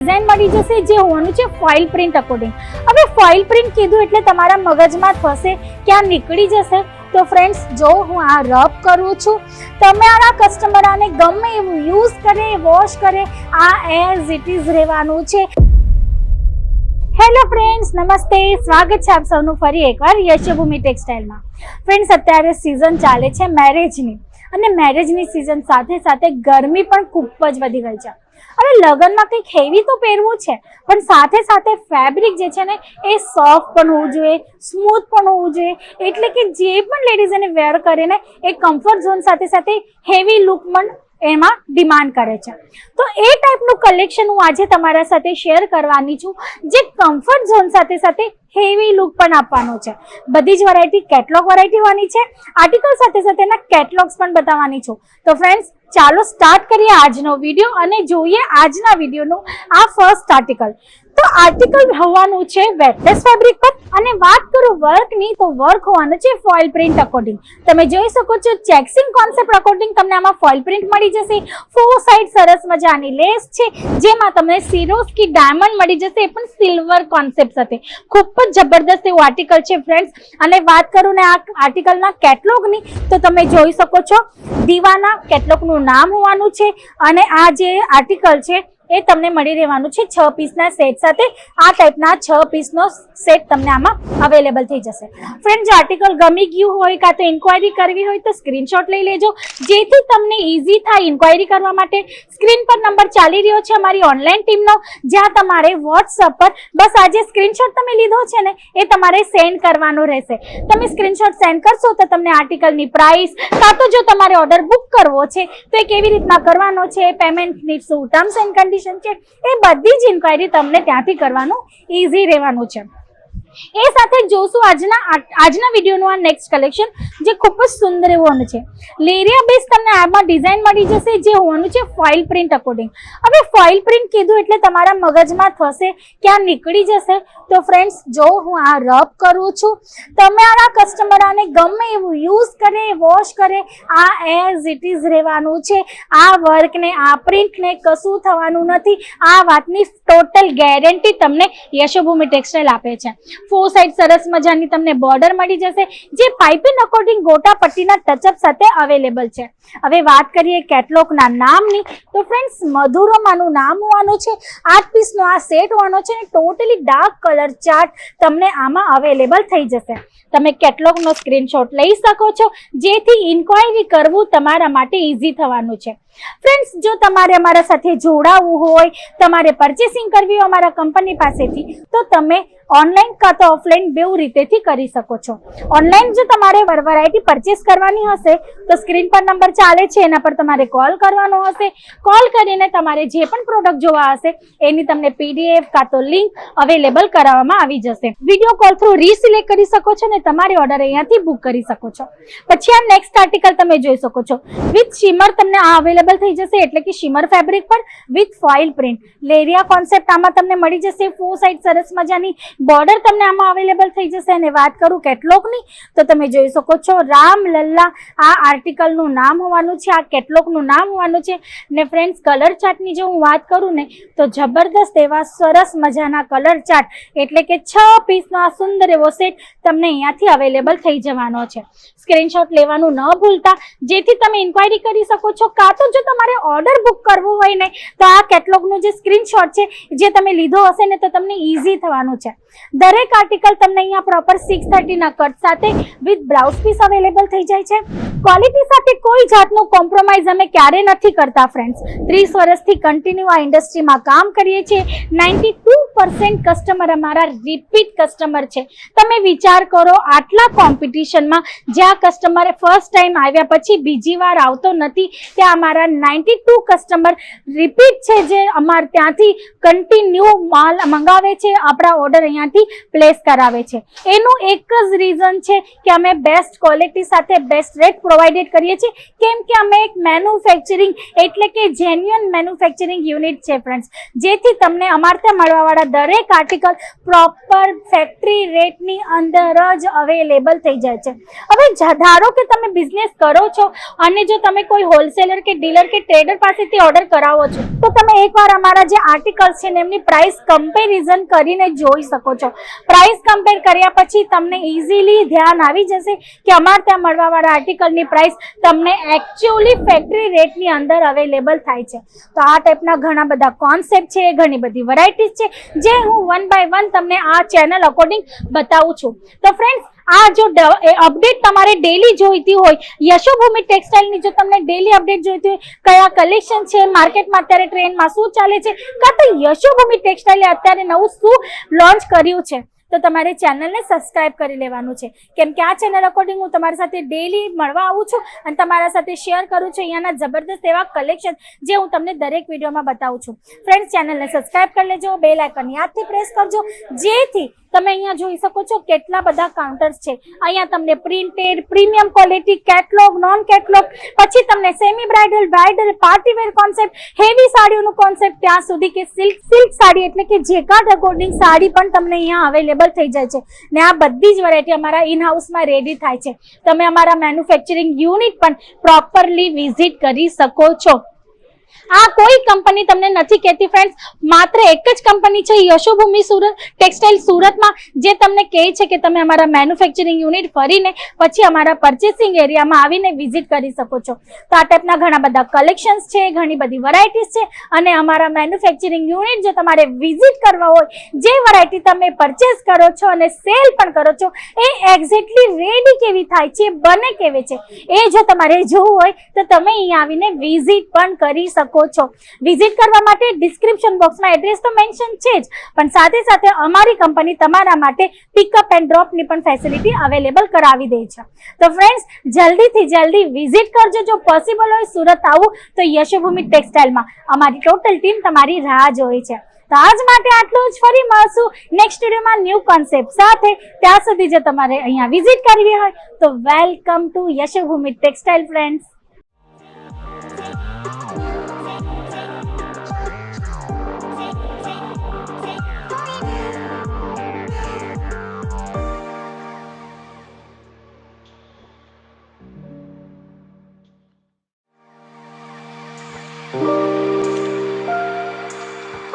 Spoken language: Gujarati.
ડિઝાઇન મળી જશે જે હોવાનું છે ફોઇલ પ્રિન્ટ અકોર્ડિંગ હવે ફોઇલ પ્રિન્ટ કીધું એટલે તમારા મગજમાં થશે કે આ નીકળી જશે. તો ફ્રેન્ડ્સ જો હું આ રબ કરું છું, તમારા કસ્ટમર આને ગમે એવું યુઝ કરે વોશ કરે, આ એઝ ઇટ ઇઝ રહેવાનું છે. હેલો ફ્રેન્ડ્સ નમસ્તે, સ્વાગત છે આપ સૌનું ફરી એકવાર યશભૂમિ ટેક્સટાઇલમાં ફ્રેન્ડ્સ અત્યારે સિઝન ચાલે છે મેરેજની અને મેરેજની સિઝન સાથે સાથે ગરમી પણ ખૂબ જ વધી ગઈ છે. હવે લગ્નમાં કંઈક હેવી તો પહેરવું છે, પણ સાથે સાથે ફેબ્રિક જે છે ને, એ સોફ્ટ પણ હોવું જોઈએ સ્મૂથ પણ હોવું જોઈએ. એટલે કે જે પણ લેડીઝ એને વેર કરે ને, એ કમ્ફર્ટ ઝોન સાથે સાથે હેવી લુક પણ એમાં ડિમાન્ડ કરે છે. તો એ ટાઈપનું કલેક્શન હું આજે તમારા સાથે શેર કરવાની છું, જે કમ્ફર્ટ ઝોન સાથે સાથે હેવી લુક પણ આપવાનો છે. બધી જ વેરાયટી કેટલોગ વેરાયટી હોવાની છે. આર્ટિકલ સાથે સાથે એના કેટલોગ્સ પણ બતાવવાની છું. તો ફ્રેન્ડ્સ ચાલો સ્ટાર્ટ કરીએ આજનો વીડિયો અને જોઈએ આજના વિડીયોનું આ ફર્સ્ટ આર્ટિકલ તો આર્ટિકલ હોવાનું છે વેટલેસ ફેબ્રિક પર. અને વાત કરું વર્કની, તો વર્ક હોવાનું છે ફોઇલ પ્રિન્ટ અકોર્ડિંગ તમે જોઈ શકો છો ચેક્સિંગ કોન્સેપ્ટ અકોર્ડિંગ તમને આમાં ફોઇલ પ્રિન્ટ મળી જશે. ફોર સાઈડ સરસ મજાની લેસ છે, જેમાં તમને સિરોસ્કી ડાયમંડ મળી જશે, એ પણ સિલ્વર કોન્સેપ્ટ સાથે. ખૂબ જ જબરદસ્ત એવું આર્ટિકલ છે ફ્રેન્ડ્સ અને વાત કરું ને આ આર્ટિકલના કેટલોગની તો તમે જોઈ શકો છો. દીવાના કેટલોગનું નામ હોવાનું છે. અને આ જે આર્ટિકલ છે એ તમને મળી રહેવાનું છે છ પીસના સેટ સાથે. આ ટાઈપના છ પીસનો સેટ તમને આમાં અવેલેબલ થઈ જશે. ફ્રેન્ડ જો આર્ટિકલ ગમી ગયું હોય કાં તો ઇન્ક્વાયરી કરવી હોય તો સ્ક્રીનશોટ લઈ લેજો. જેથી તમને ઇઝી થાય ઇન્ક્વાયરી કરવા માટે. સ્ક્રીન પર નંબર ચાલી રહ્યો છે અમારી ઓનલાઈન ટીમનો જ્યાં તમારે વોટ્સઅપ પર, બસ આ જે સ્ક્રીનશોટ તમે લીધો છે ને, એ તમારે સેન્ડ કરવાનો રહેશે. તમે સ્ક્રીનશોટ સેન્ડ કરશો તો તમને આર્ટિકલની પ્રાઇસ કાં તો જો તમારે ઓર્ડર બુક કરવો છે, તો એ કેવી રીતના કરવાનો છે પેમેન્ટની શું ટર્મ્સ એન્ડ કન્ડિશન છે એ બધી જ ઇન્ક્વાયરી તમને ત્યાંથી કરવાનું ઇઝી રહેવાનું છે. એ સાથે જોશું આજના આજના વિડીયોનું આ નેક્સ્ટ કલેક્શન જે ખૂબ જ સુંદર એવું છે. લેરિયા બેઝ તમને આમાં ડિઝાઇન મળી જશે, જે હોવાનું છે ફોઇલ પ્રિન્ટ અકોર્ડિંગ હવે ફોઇલ પ્રિન્ટ કીધું એટલે તમારા મગજમાં થશે કે આ નીકળી જશે. તો ફ્રેન્ડ્સ જો હું આ રબ કરું છું, તમારા કસ્ટમર આને ગમે એવું યુઝ કરે વોશ કરે, આ એઝ ઇટ ઇઝ રહેવાનું છે. આ વર્કને આ પ્રિન્ટને કશું થવાનું નથી. આ વાતની ટોટલ ગેરંટી તમને યશોભૂમિ ટેક્સટાઇલ આપે છે. ફોર સાઈડ સરસ મજાની તમને બોર્ડર મળી જશે, જે પાઇપિંગ અકોર્ડિંગ ગોટા પટ્ટીના ટચઅપ સાથે અવેલેબલ છે. હવે વાત કરીએ કેટલોગના નામની, તો ફ્રેન્ડ્સ મધુરોમાંનું નામ હોવાનું છે, આઠ પીસનો આ સેટ હોવાનો છે અને ટોટલી ડાર્ક કલર ચાર્ટ તમને આમાં અવેલેબલ થઈ જશે. તમે કેટલોગનો સ્ક્રીનશોટ લઈ શકો છો, જેથી ઇન્ક્વાયરી કરવું તમારા માટે ઇઝી થવાનું છે. ફ્રેન્ડ્સ જો તમારે અમારા સાથે જોડાવવું હોય, તમારે પરચેસિંગ કરવી હોય અમારા કંપની પાસેથી, તો તમે ઓનલાઈન કાં તો ઓફલાઈન બેઉ રીતેથી કરી શકો છો. ઓનલાઈન જો તમારે વરવરાયટી પરચેસ કરવાની હશે, તો સ્ક્રીન પર નંબર ચાલે છે, એના પર તમારે કોલ કરવાનો હશે. કોલ કરીને તમારે જે પણ પ્રોડક્ટ જોવા હશે, એની તમને પીડીએફ કાં તો લિંક અવેલેબલ કરાવવામાં આવી જશે. વીડિયો કોલ થ્રુ રીસિલેક્ટ કરી શકો છો ને તમારી ઓર્ડર અહીંયાથી બુક કરી શકો છો. પછી આ નેક્સ્ટ આર્ટિકલ તમે જોઈ શકો છો. વિથ શિમર તમને આ અવેલેબલ થઈ જશે એટલે કે શિમર ફેબ્રિક પર વિથ ફોઇલ પ્રિન્ટ લેરિયા કોન્સેપ્ટ આમાં તમને મળી જશે. ફોર સાઈડ સરસ મજાની બોર્ડર તમને આમાં અવેલેબલ થઈ જશે. અને વાત કરું કેટલોગની તો તમે જોઈ શકો છો રામ લલ્લા. આ આર્ટિકલનું નામ હોવાનું છે, આ કેટલોગનું નામ હોવાનું છે. ને ફ્રેન્ડ્સ કલર ચાર્ટની જો હું વાત કરું ને, તો જબરદસ્ત એવા સરસ મજાના કલર ચાર્ટ એટલે કે છ પીસનો આ સુંદર એવો સેટ તમને અહીંયાથી અવેલેબલ થઈ જવાનો છે. સ્ક્રીનશોટ લેવાનું ન ભૂલતા. જેથી તમે ઇન્ક્વાયરી કરી શકો છો, કાં તો જો તમારે ઓર્ડર બુક કરવો હોય ને, તો આ કેટલોગનું જે સ્ક્રીનશોટ છે, જે તમે લીધો હશે ને, તો તમને ઇઝી થવાનું છે. દરેક આર્ટિકલ તમને અહીંયા પ્રોપર સિક્સ થર્ટીના કટ સાથે વિથ બ્લાઉઝ પીસ અવેલેબલ થઈ જાય છે. ક્વોલિટી સાથે કોઈ જાતનું કોમ્પ્રોમાઇઝ અમે ક્યારે નથી કરતા ફ્રેન્ડ્સ ત્રીસ વર્ષથી કન્ટિન્યુ આ ઇન્ડસ્ટ્રીમાં કામ કરીએ છીએ. નાઇન્ટી ટુ પર્સન્ટ કસ્ટમર અમારા રિપીટ કસ્ટમર છે. તમે વિચાર કરો, આટલા કોમ્પિટિશનમાં જ્યાં કસ્ટમર ફર્સ્ટ ટાઈમ આવ્યા પછી બીજી વાર આવતો નથી, ત્યાં અમારા નાઇન્ટી ટુ કસ્ટમર રિપીટ છે જે અમાર ત્યાંથી કન્ટિન્યુ માલ મંગાવે છે, આપણા ઓર્ડર અહીંયાથી પ્લેસ કરાવે છે. એનું એક જ રીઝન છે કે અમે બેસ્ટ ક્વોલિટી સાથે બેસ્ટ રેટ પ્રોવાઇડેડ કરીએ છીએ. કેમ કે અમે એક મેન્યુફેક્ચરિંગ એટલે કે જેન્યુઅન મેન્યુફેક્ચરિંગ યુનિટ છે ફ્રેન્ડ્સ જેથી તમને અમારે ત્યાં મળવાવાળા દરેક આર્ટિકલ પ્રોપર ફેક્ટરી રેટની અંદર જ અવેલેબલ થઈ જાય છે. હવે ધારો કે તમે બિઝનેસ કરો છો અને જો તમે કોઈ હોલસેલર કે ડીલર કે ટ્રેડર પાસેથી ઓર્ડર કરાવો છો, તો તમે એકવાર અમારા જે આર્ટિકલ્સ છે ને એમની પ્રાઇસ કમ્પેરિઝન કરીને જોઈ શકો છો. પ્રાઇસ કમ્પેર કર્યા પછી તમને ઇઝીલી ધ્યાન આવી જશે કે અમારે ત્યાં મળવાવાળા આર્ટિકલની પ્રાઇસ તમને એકચ્યુઅલી ફેક્ટરી રેટની અંદર અવેલેબલ થાય છે. તો આ ટાઈપના ઘણા બધા કોન્સેપ્ટ છે, ઘણી બધી વેરાયટીઝ છે જે હું વન બાય વન તમને આ ચેનલ અકોર્ડિંગ બતાવું છું. તો ફ્રેન્ડ્સ આ જો અપડેટ તમારે ડેલી જોઈતી હોય, યશોભૂમિ ટેક્સટાઇલની જો તમને ડેલી અપડેટ જોઈતી હોય, કયા કલેક્શન છે માર્કેટમાં અત્યારે ટ્રેન્ડમાં શું ચાલે છે, કાં તો યશોભૂમિ ટેક્સટાઇલે અત્યારે નવું શું લોન્ચ કર્યું છે? તો તમારે ચેનલને સબસ્ક્રાઈબ કરી લેવાનું છે. કેમ કે આ ચેનલ અકોર્ડિંગ હું તમારી સાથે ડેલી મળવા આવું છું અને તમારા સાથે શેર કરું છું અહીંયાના જબરદસ્ત એવા કલેક્શન જે હું તમને દરેક વિડીયોમાં બતાવું છું. ફ્રેન્ડ્સ ચેનલને સબસ્ક્રાઈબ કરી લેજો બે લાઇકન યાદથી પ્રેસ કરજો, જેથી તમે અહીંયા જોઈ શકો છો કેટલા બધા કાઉન્ટર્સ છે. અહીંયા તમને printed premium quality catalogue non catalogue પછી તમને semi bridal bridal party wear concept heavy સાડીઓનું concept ત્યાં સુધી કે સિલ્ક સિલ્ક સાડી એટલે કે જેકાર્ડ અકોર્ડિંગ સાડી પણ તમને અહીંયા અવેલેબલ થઈ જાય છે. ને આ બધી જ વેરાયટી અમારા ઇન હાઉસમાં રેડી થાય છે. તમે અમારા મેન્યુફેક્ચરિંગ યુનિટ પણ પ્રોપરલી વિઝિટ કરી શકો છો. આ કોઈ કંપની તમને નથી કહેતી ફ્રેન્ડ્સ માત્ર એક જ કંપની છે, યશોભૂમિ સુરત ટેક્સટાઇલ સુરતમાં, જે તમને કહે છે કે તમે અમારા મેન્યુફેક્ચરિંગ યુનિટ ફરીને પછી અમારા પરચેસિંગ એરિયામાં આવીને વિઝિટ કરી શકો છો. તો આ ટાઈપના ઘણા બધા કલેક્શન્સ છે, ઘણી બધી વરાયટીઝ છે, અને અમારા મેન્યુફેક્ચરિંગ યુનિટ જો તમારે વિઝિટ કરવા હોય, જે વરાયટી તમે પરચેસ કરો છો અને સેલ પણ કરો છો, એ એક્ઝેક્ટલી રેડી કેવી થાય છે, બને કેવી છે, એ જો તમારે જોવું હોય, તો તમે અહીંયા આવીને વિઝિટ પણ કરી શકો છો વિઝિટ કરવા માટે ડિસ્ક્રિપ્શન બોક્સમાં એડ્રેસ તો મેન્શન છે જ, પણ સાથે સાથે અમારી કંપની તમારા માટે પિકઅપ એન્ડ ડ્રોપની પણ ફેસિલિટી અવેલેબલ કરાવી દે છે. તો ફ્રેન્ડ્સ જલ્દીથી જલ્દી વિઝિટ કરજો. જો પોસિબલ હોય સુરત આવું, તો યશોભૂમિ ટેક્સટાઇલમાં અમારી ટોટલ ટીમ તમારી રાહ જોઈ છે. તો આજ માટે આટલું જ. ફરી મળશું નેક્સ્ટ સ્ટુડિયોમાં ન્યૂ કોન્સેપ્ટ સાથે. ત્યાં સુધી જો તમારે અહીંયા વિઝિટ કરવી હોય, તો welcome to Yashbhumi textile friends